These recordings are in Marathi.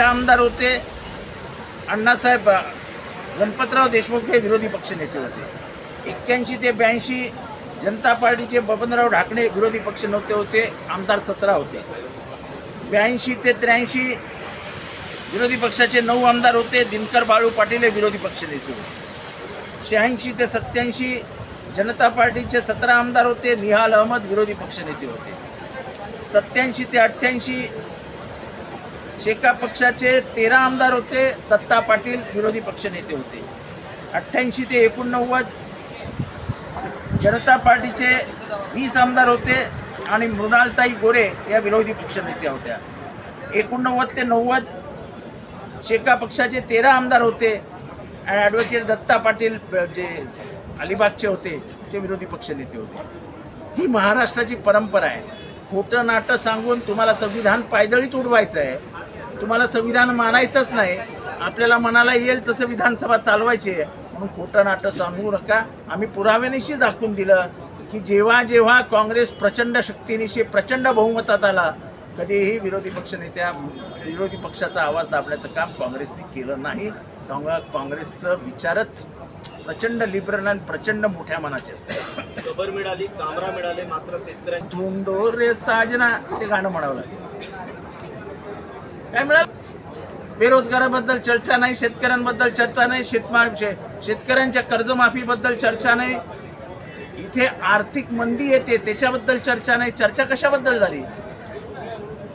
पक्षाचे तेरा आमदार होते अण्णासाहेब गणपतराव देशमुख हे विरोधी पक्षनेते होते. एक्क्याऐंशी ते ब्याऐंशी जनता पार्टीचे बबनराव ढाकणे विरोधी पक्ष नव्हते होते आमदार सतरा होते. ब्याऐंशी ते त्र्याऐंशी विरोधी पक्षाचे नऊ आमदार होते दिनकर बाळू पाटील हे विरोधी पक्षनेते होते. शहाऐंशी ते सत्याऐंशी जनता पार्टीचे सतरा आमदार होते निहाल अहमद विरोधी पक्षनेते होते. सत्याऐंशी ते अठ्ठ्याऐंशी शेका पक्षाचे तेरा आमदार होते दत्ता पाटील विरोधी पक्षनेते होते. अठ्ठ्याऐंशी ते एकोणनव्वद जनता पार्टीचे वीस आमदार होते आणि मृणालताई गोरे या विरोधी पक्षनेत्या होत्या. एकोणनव्वद ते नव्वद शेका पक्षाचे तेरा आमदार होते आणि ॲडव्होकेट दत्ता पाटील जे अलिबागचे होते ते विरोधी पक्षनेते होते. ही महाराष्ट्राची परंपरा आहे. खोटं नाटं सांगून तुम्हाला संविधान पायदळीत उडवायचं आहे. तुम्हाला संविधान मानायचंच नाही. आपल्याला मनाला येईल तसं विधानसभा चालवायची आहे. म्हणून खोटं नाटं सांगू नका. आम्ही पुराव्यानिशी दाखवून दिलं की जेव्हा जेव्हा काँग्रेस प्रचंड शक्तीनिशी प्रचंड बहुमतात आला कधीही विरोधी पक्षनेत्या विरोधी पक्षाचा आवाज दाबण्याचं काम काँग्रेसने केलं नाही. त्यामुळं काँग्रेसचं विचारच प्रचंड लिबरल आणि प्रचंड मोठ्या मनाचे असतात खबर मिळाली कामरा मिळाले मात्र शेतकऱ्यांची धुंडो रे साजना ते गाणं म्हणावं लागेल. काय मिळाल बेरोजगाराबद्दल चर्चा नाही शेतकऱ्यांबद्दल चर्चा नाही शेतमा शेतकऱ्यांच्या कर्जमाफीबद्दल चर्चा नाही. इथे आर्थिक मंदी येते त्याच्याबद्दल चर्चा नाही. चर्चा कशाबद्दल झाली?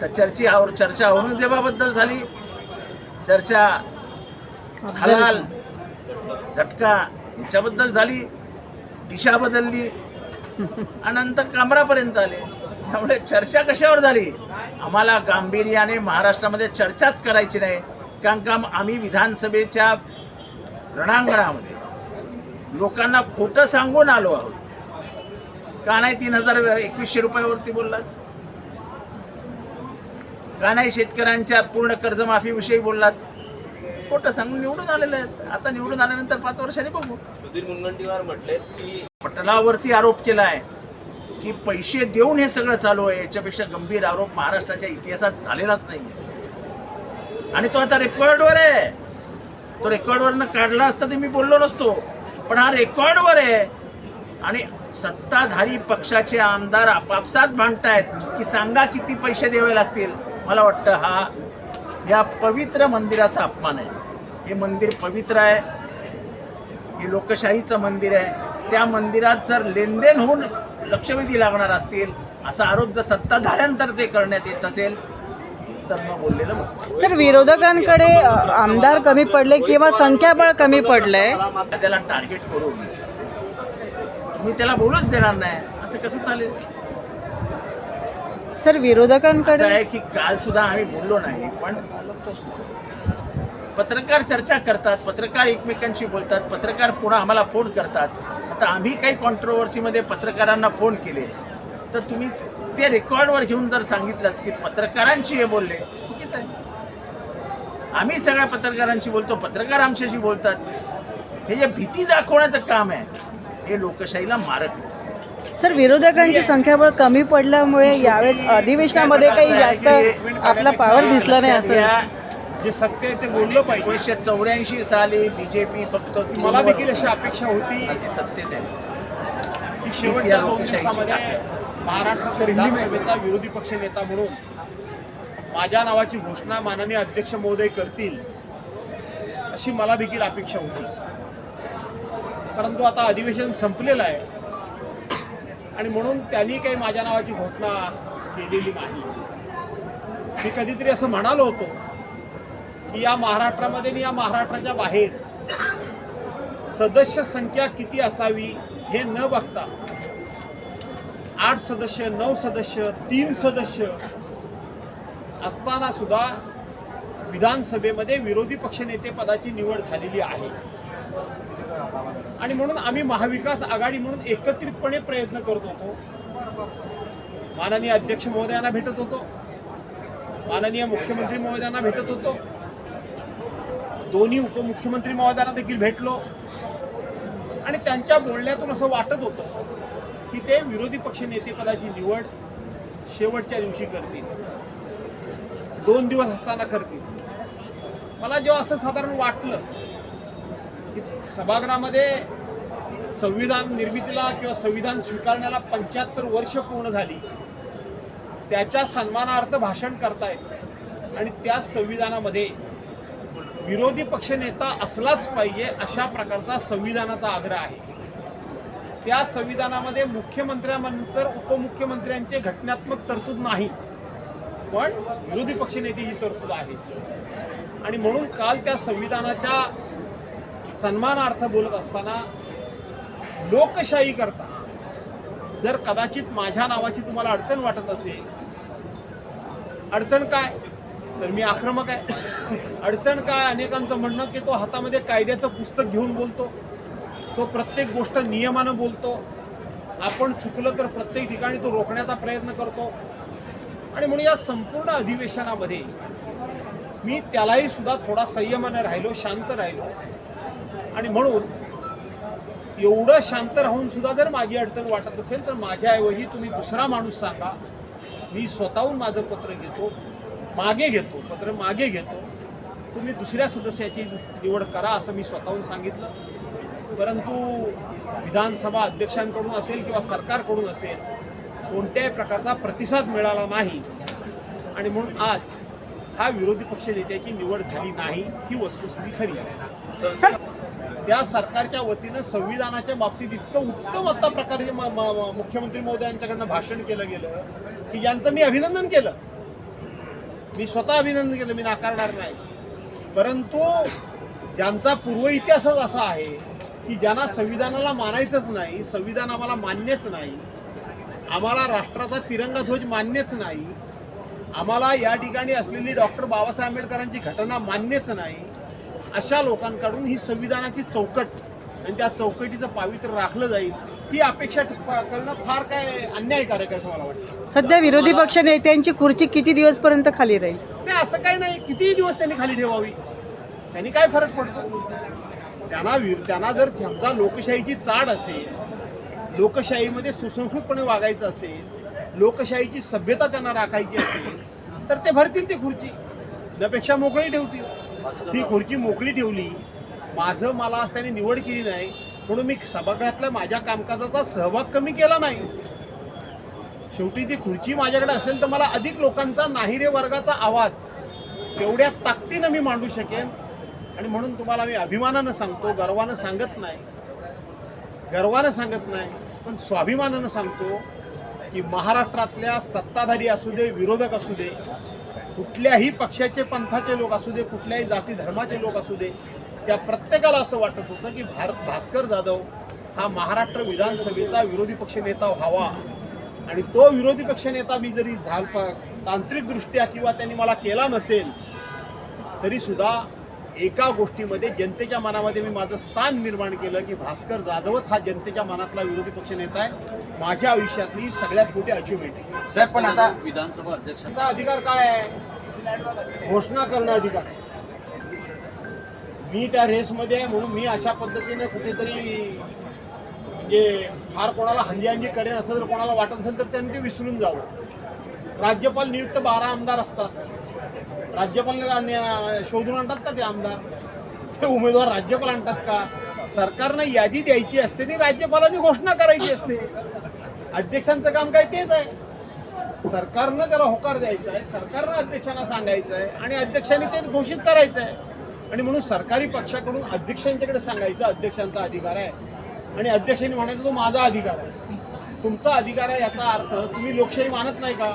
तर चर्ची आवर चर्चा औरंगजेबाबद्दल झाली. चर्चा हलाल झटका याच्याबद्दल झाली. दिशा बदलली. आणि नंतर कामरापर्यंत आले. त्यामुळे चर्चा कशावर झाली? आम्हाला गांभीर्याने महाराष्ट्रामध्ये चर्चाच करायची नाही. कारण का आम्ही विधानसभेच्या रणांगणामध्ये. लोकांना खोटं सांगून आलो आहोत. का नाही तीन हजार एकवीसशे रुपयावरती बोललात? का नाही शेतकऱ्यांच्या पूर्ण कर्जमाफीविषयी बोललात? खोटं सांगून निवडून आलेले आहेत. आता निवडून आल्यानंतर पाच वर्षांनी बघू. सुधीर मुनगंटीवार म्हटले की पटलावरती आरोप केलाय. की पैसे देऊन हे सगळं चालू आहे याच्यापेक्षा गंभीर आरोप महाराष्ट्राच्या इतिहासात झालेलाच नाही आणि तो आता रेकॉर्डवर आहे. तो रेकॉर्डवरनं काढला असता ते मी बोललो नसतो पण हा रेकॉर्डवर आहे. आणि सत्ताधारी पक्षाचे आमदार आपापसात भांडतायत. की सांगा किती पैसे द्यावे लागतील? मला वाटतं हा या पवित्र मंदिराचा अपमान आहे. हे मंदिर पवित्र आहे. हे लोकशाहीचं मंदिर आहे. त्या मंदिरात जर लेनदेन होऊन लक्षवेधी लागणार असतील असा आरोप जर सत्ताधाऱ्यांतर्फे करण्यात येत असेल तर मग बोललेलं सर विरोधकांकडे आमदार कमी पडले किंवा संख्याबळ कमी पडलंय? त्याला टार्गेट करून. तुम्ही त्याला बोलूच देणार नाही. असं कसं चालेल? सर विरोधकांकडे आहे की काल सुद्धा आम्ही बोललो नाही पण पत्रकार चर्चा करतात पत्रकार एकमेकांशी बोलतात पत्रकार पुन्हा आम्हाला फोन करतात. आता आम्ही काही कॉन्ट्रोवर्सीमध्ये पत्रकारांना फोन केले. तर तुम्ही ते रेकॉर्डवर घेऊन जर सांगितलं की पत्रकारांशी हे बोलले चुकीचं आहे. आम्ही सगळ्या पत्रकारांशी बोलतो पत्रकार आमच्याशी बोलतात. हे जे भीती दाखवण्याचं काम आहे हे लोकशाहीला मारक आहे सर विरोधकांची संख्याबळ कमी पडल्यामुळे यावेळेस अधिवेशनामध्ये काही जास्त आपला पावर दिसला नाही असं. जे सत्य आहे ते बोललं पाहिजे. एकोणीसशे चौऱ्याऐंशी साली बीजेपी फक्त मला देखील अशी अपेक्षा होती? सत्तेत आहे. की हीच शेवटच्या दोन दिवसामध्ये. महाराष्ट्राच्या विधानसभेचा विरोधी पक्ष नेता म्हणून माझ्या नावाची घोषणा माननीय अध्यक्ष महोदय करतील अशी मला देखील अपेक्षा होती. परंतु आता अधिवेशन संपलेलं आहे. आणि म्हणून त्यांनी काही माझ्या नावाची घोषणा केलेली नाही. मी कधीतरी असं म्हणालो होतो की या महाराष्ट्रामध्ये आणि या महाराष्ट्राच्या बाहेर सदस्य संख्या किती असावी हे न बघता आठ सदस्य नऊ सदस्य तीन सदस्य असताना सुद्धा विधानसभेमध्ये विरोधी पक्षनेते पदाची निवड झालेली आहे. आणि म्हणून आम्ही महाविकास आघाडी म्हणून एकत्रितपणे प्रयत्न करत होतो. माननीय अध्यक्ष महोदयांना भेटत होतो. माननीय मुख्यमंत्री महोदयांना भेटत होतो. दोन्ही उपमुख्यमंत्री महोदयांना देखील भेटलो. आणि त्यांच्या बोलण्यातून असं वाटत होतं की ते विरोधी पक्ष नेतेपदाची निवड शेवटच्या दिवशी करतील. दोन दिवस असताना करतील. मला जेव्हा असं साधारण वाटलं की सभागृहामध्ये संविधान निर्मितीला किंवा संविधान स्वीकारण्याला पंच्याहत्तर वर्ष पूर्ण झाली. त्याच्या सन्मानार्थ भाषण करतायत आणि त्या संविधानामध्ये विरोधी पक्षनेता असलाच पाहिजे अशा प्रकारचा संविधानाचा आग्रह आहे. त्या संविधानामध्ये मुख्यमंत्र्यानंतर उपमुख्यमंत्र्यांचे घटनात्मक तरतूद नाही पण विरोधी पक्षनेतेची तरतूद आहे. आणि म्हणून काल त्या संविधानाच्या सन्मानार्थ बोलत असताना लोकशाही करता जर कदाचित माझ्या नावाची तुम्हाला अडचण वाटत असेल अडचण काय? तर मी आक्रमक आहे. अडचण काय अनेकांचं म्हणणं की तो हातामध्ये कायद्याचं पुस्तक घेऊन बोलतो. तो प्रत्येक गोष्ट नियमानं बोलतो. आपण चुकलं तर प्रत्येक ठिकाणी तो रोखण्याचा प्रयत्न करतो. आणि म्हणून या संपूर्ण अधिवेशनामध्ये मी त्यालाही सुद्धा थोडा संयमानं राहिलो शांत राहिलो. आणि म्हणून एवढं शांत राहून सुद्धा जर माझी अडचण वाटत असेल तर माझ्याऐवजी तुम्ही दुसरा माणूस सांगा. मी स्वतःहून माझं पत्र घेतो. मागे घेतो पत्र मागे घेतो. तुम्ही दुसऱ्या सदस्याची निवड करा असं मी स्वतःहून सांगितलं. परंतु विधानसभा अध्यक्षांकडून असेल किंवा सरकारकडून असेल कोणत्याही प्रकारचा प्रतिसाद मिळाला नाही. आणि म्हणून आज हा विरोधी पक्ष नेत्याची निवड झाली नाही ही वस्तुस्थिती खरी आहे. त्या सरकारच्या वतीनं संविधानाच्या बाबतीत इतकं उत्तम आता प्रकारे मुख्यमंत्री महोदयांच्याकडनं भाषण केलं गेलं की यांचं मी अभिनंदन केलं. मी स्वतः अभिनंदन केलं मी नाकारणार नाही. परंतु ज्यांचा पूर्व इतिहासच असा आहे की ज्यांना संविधानाला मानायचंच नाही संविधान आम्हाला मान्यच नाही आम्हाला राष्ट्राचा तिरंगा ध्वज मान्यच नाही आम्हाला या ठिकाणी असलेली डॉक्टर बाबासाहेब आंबेडकरांची घटना मान्यच नाही अशा लोकांकडून ही संविधानाची चौकट आणि त्या चौकटीचं पावित्र्य राखलं जाईल. ही अपेक्षा करणं फार काय अन्यायकारक असं मला वाटतं. सध्या विरोधी पक्ष नेत्यांची खुर्ची किती दिवसपर्यंत खाली राहील? नाही असं काही नाही. कितीही दिवस त्यांनी खाली ठेवावी. त्यांनी काय फरक पडतो? त्यांना विर त्यांना जर समजा लोकशाहीची चाड असेल लोकशाहीमध्ये सुसंस्कृतपणे वागायचं असेल लोकशाहीची सभ्यता त्यांना राखायची असेल तर ते भरतील ती खुर्ची. त्यापेक्षा मोकळी ठेवतील. ती खुर्ची मोकळी ठेवली माझं मला आज त्यांनी निवड केली नाही म्हणून मी सभागृहातल्या माझ्या कामकाजाचा सहभाग कमी केला नाही. शेवटी ती खुर्ची माझ्याकडे असेल तर मला अधिक लोकांचा नाहिरे वर्गाचा आवाज तेवढ्या ताकदीनं मी मांडू शकेन. आणि म्हणून तुम्हाला मी अभिमानानं सांगतो गर्वानं सांगत नाही. गर्वानं सांगत नाही पण स्वाभिमानानं सांगतो की महाराष्ट्रातल्या सत्ताधारी असू दे विरोधक असू दे कुठल्याही पक्षाचे पंथाचे लोक असू दे कुठल्याही जाती धर्माचे लोक असू दे त्या प्रत्येकाला असं वाटत होतं की भार भास्कर जाधव हा महाराष्ट्र विधानसभेचा विरोधी पक्ष नेता व्हावा. आणि तो विरोधी पक्ष नेता मी जरी झाल तांत्रिकदृष्ट्या किंवा त्यांनी मला केला नसेल तरी सुद्धा एका गोष्टीमध्ये जनतेच्या मनामध्ये मी माझं स्थान निर्माण केलं की भास्कर जाधवच हा जनतेच्या मनातला विरोधी पक्ष नेता आहे. माझ्या आयुष्यातली सगळ्यात मोठी अचिव्हमेंट आहे. साहेब पण आता विधानसभा अध्यक्ष त्याचा अधिकार काय आहे? घोषणा करणं अधिकार आहे. मी त्या रेसमध्ये आहे म्हणून मी अशा पद्धतीने कुठेतरी म्हणजे फार कोणाला हंजी हंजी करेन असं जर कोणाला वाटत असेल तर त्यांनी ते विसरून जावं. राज्यपाल नियुक्त बारा आमदार असतात. राज्यपाल शोधून आणतात का ते आमदार? ते उमेदवार राज्यपाल आणतात का? सरकारनं यादी द्यायची असते ती राज्यपालांनी घोषणा करायची असते. अध्यक्षांचं काम काय तेच आहे. सरकारनं त्याला होकार द्यायचा आहे सरकारनं अध्यक्षांना सांगायचं आहे आणि अध्यक्षांनी ते घोषित करायचं आहे. आणि म्हणून सरकारी पक्षाकडून अध्यक्षांच्याकडे सांगायचं अध्यक्षांचा अधिकार आहे. आणि अध्यक्षांनी म्हणायचं तो माझा अधिकार आहे. तुमचा अधिकार आहे याचा अर्थ तुम्ही लोकशाही मानत नाही का?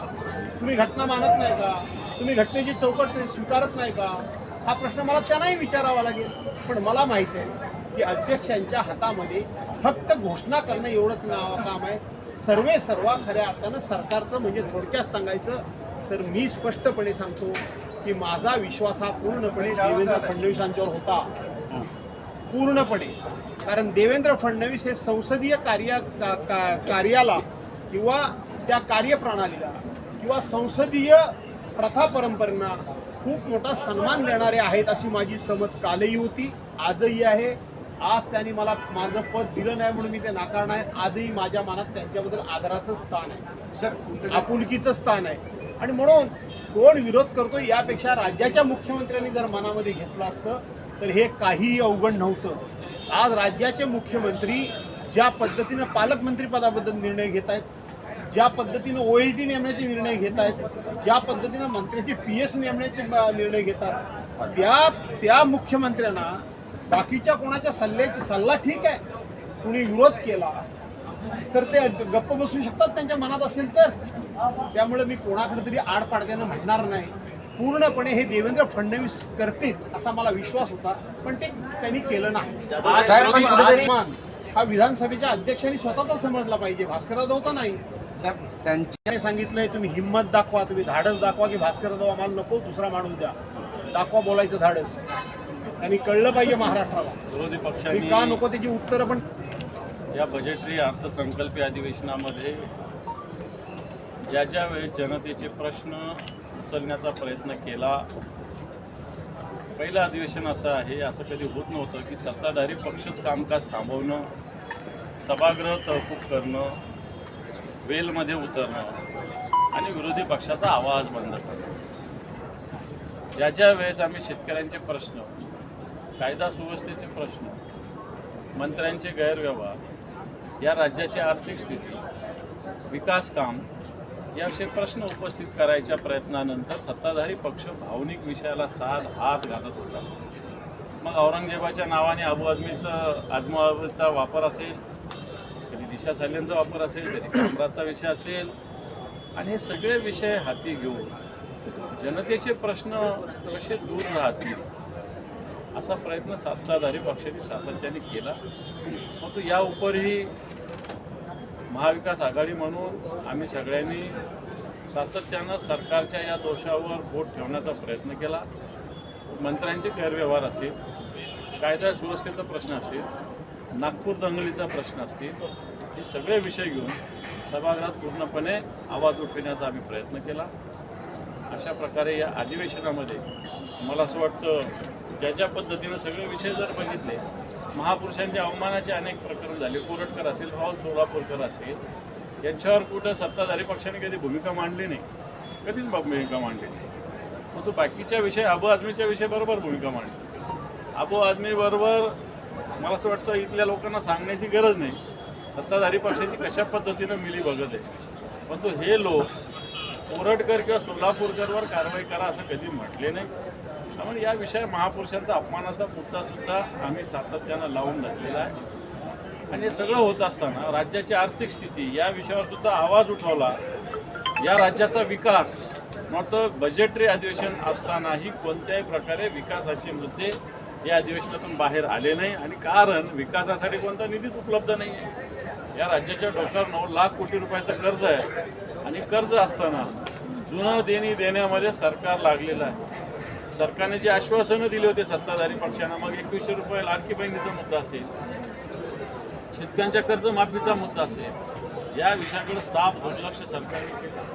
तुम्ही घटना मानत नाही का? तुम्ही घटनेची चौकट स्वीकारत नाही का? हा प्रश्न मला त्यांनाही विचारावा लागेल. पण मला माहिती आहे की अध्यक्षांच्या हातामध्ये फक्त घोषणा करणं एवढंच नाव काम आहे. सर्वे सर्वा खऱ्या अर्थानं सरकारचं म्हणजे थोडक्यात सांगायचं तर मी स्पष्टपणे सांगतो की माझा विश्वास हा पूर्णपणे देवेंद्र फडणवीसांच्यावर होता. पूर्णपणे. कारण देवेंद्र फडणवीस हे संसदीय कार्य का- का- कार्याला किंवा त्या कार्यप्रणालीला किंवा संसदीय प्रथा परंपरेना खूप मोठा सन्मान देणारे आहेत अशी माझी समज कालही होती आजही आहे. आज त्यांनी मला माझं पद दिलं नाही म्हणून मी ते नाकारणार आहे. आजही माझ्या मनात त्यांच्याबद्दल आदराचं स्थान आहे. आपुलकीचं स्थान आहे. आणि म्हणून कोण विरोध करतो यापेक्षा राज्याच्या मुख्यमंत्र्यांनी जर मनामध्ये घेतलं असतं तर हे काहीही अवघड नव्हतं. आज राज्याचे मुख्यमंत्री ज्या पद्धतीनं पालकमंत्रीपदाबद्दल निर्णय घेत आहेत ज्या पद्धतीनं ओ एल टी नेमण्याचे निर्णय घेत आहेत ज्या पद्धतीनं मंत्र्यांचे पी एस नेमण्याचे निर्णय घेतात त्या त्या मुख्यमंत्र्यांना बाकीच्या कोणाच्या सल्ल्याची सल्ला ठीक आहे. कुणी विरोध केला तर ते गप्प बसू शकतात त्यांच्या मनात असेल तर. त्यामुळे मी कोणाकडे तरी आडपाडत्यानं म्हणणार नाही. पूर्णपणे हे देवेंद्र फडणवीस करतील असा मला विश्वास होता पण ते त्यांनी केलं नाही. हा विधानसभेच्या अध्यक्षांनी स्वतःचा समजला पाहिजे. भास्करराव होता नाही. त्यांनी सांगितलंय तुम्ही हिंमत दाखवा तुम्ही धाडस दाखवा की भास्करराव आम्हाला नको दुसरा माणूस द्या. दाखवा बोलायचं धाडस. त्यांनी कळलं पाहिजे महाराष्ट्राला. विरोधी की नको त्याची उत्तरं पण या बजेटरी अर्थसंकल्पीय अधिवेशनामध्ये ज्या ज्या वेळेस जनतेचे प्रश्न उचलण्याचा प्रयत्न केला पहिलं अधिवेशन असं आहे असं कधी होत नव्हतं की सत्ताधारी पक्षच कामकाज थांबवणं सभागृह तहकूब करणं वेलमध्ये उतरणं आणि विरोधी पक्षाचा आवाज बंद करणं. ज्या ज्या वेळेस आम्ही शेतकऱ्यांचे प्रश्न कायदा सुव्यवस्थेचे प्रश्न मंत्र्यांचे गैरव्यवहार या राज्याची आर्थिक स्थिती विकास काम याविषयी प्रश्न उपस्थित करायच्या प्रयत्नानंतर सत्ताधारी पक्ष भावनिक विषयाला साथ हात घालत होता. मग औरंगजेबाच्या नावाने अबू आझमीचं आजमाचा वापर असेल कधी दिशा साल्यांचा वापर असेल कधी कामराचा विषय असेल आणि हे सगळे विषय हाती घेऊन जनतेचे प्रश्न कसे दूर राहतील असा प्रयत्न सत्ताधारी पक्षाने सातत्याने केला. मग तो या उपरही महाविकास आघाडी म्हणून आम्ही सगळ्यांनी सातत्यानं सरकारच्या या दोषावर बोट ठेवण्याचा प्रयत्न केला. मंत्र्यांचे गैरव्यवहार असेल कायदा सुव्यवस्थेचा प्रश्न असेल नागपूर दंगलीचा प्रश्न असतील हे सगळे विषय घेऊन सभागृहात पूर्णपणे आवाज उठविण्याचा आम्ही प्रयत्न केला. अशा प्रकारे या अधिवेशनामध्ये मला असं वाटतं ज्या ज्या पद्धतीनं सगळे विषय जर बघितले महापुरुषांच्या अवमानाचे अनेक प्रकरण झाले. कोरटकर असेल राहुल सोलापूरकर असेल यांच्यावर कुठं सत्ताधारी पक्षाने कधी भूमिका मांडली नाही? कधीच भूमिका मांडली नाही. तो बाकीच्या विषय अबू आझमीच्या विषय बरोबर भूमिका मांडली. अबू आझमीबरोबर मला असं वाटतं इथल्या लोकांना सांगण्याची गरज नाही. सत्ताधारी पक्षाची कशा पद्धतीनं मिली बघत आहे? परंतु हे लोक कोरटकर किंवा सोलापूरकरवर कारवाई करा असं कधी म्हटले नाही. त्यामुळे या विषय महापुरुषांचा अपमानाचा मुद्दा सुद्धा आम्ही सातत्यानं लावून धरलेला आहे. आणि हे सगळं होत असताना राज्याची आर्थिक स्थिती या विषयावर सुद्धा आवाज उठवला. या राज्याचा विकास मात्र बजेटरी अधिवेशन असतानाही कोणत्याही प्रकारे विकासाचे मुद्दे या अधिवेशनातून बाहेर आले नाही. आणि कारण विकासासाठी कोणता निधीच उपलब्ध नाही आहे या राज्याच्या डोक्यावर नऊ लाख कोटी रुपयाचं कर्ज आहे. आणि कर्ज असताना जुनं देणी देण्यामध्ये सरकार लागलेलं आहे. सरकारने जे आश्वासनं दिली होती सत्ताधारी पक्षांना मग एकवीसशे रुपये लाडकी बहिणीचा मुद्दा असेल शेतकऱ्यांच्या कर्जमाफीचा मुद्दा असेल या विषयाकडे साफ दुर्लक्ष सरकारने केलं.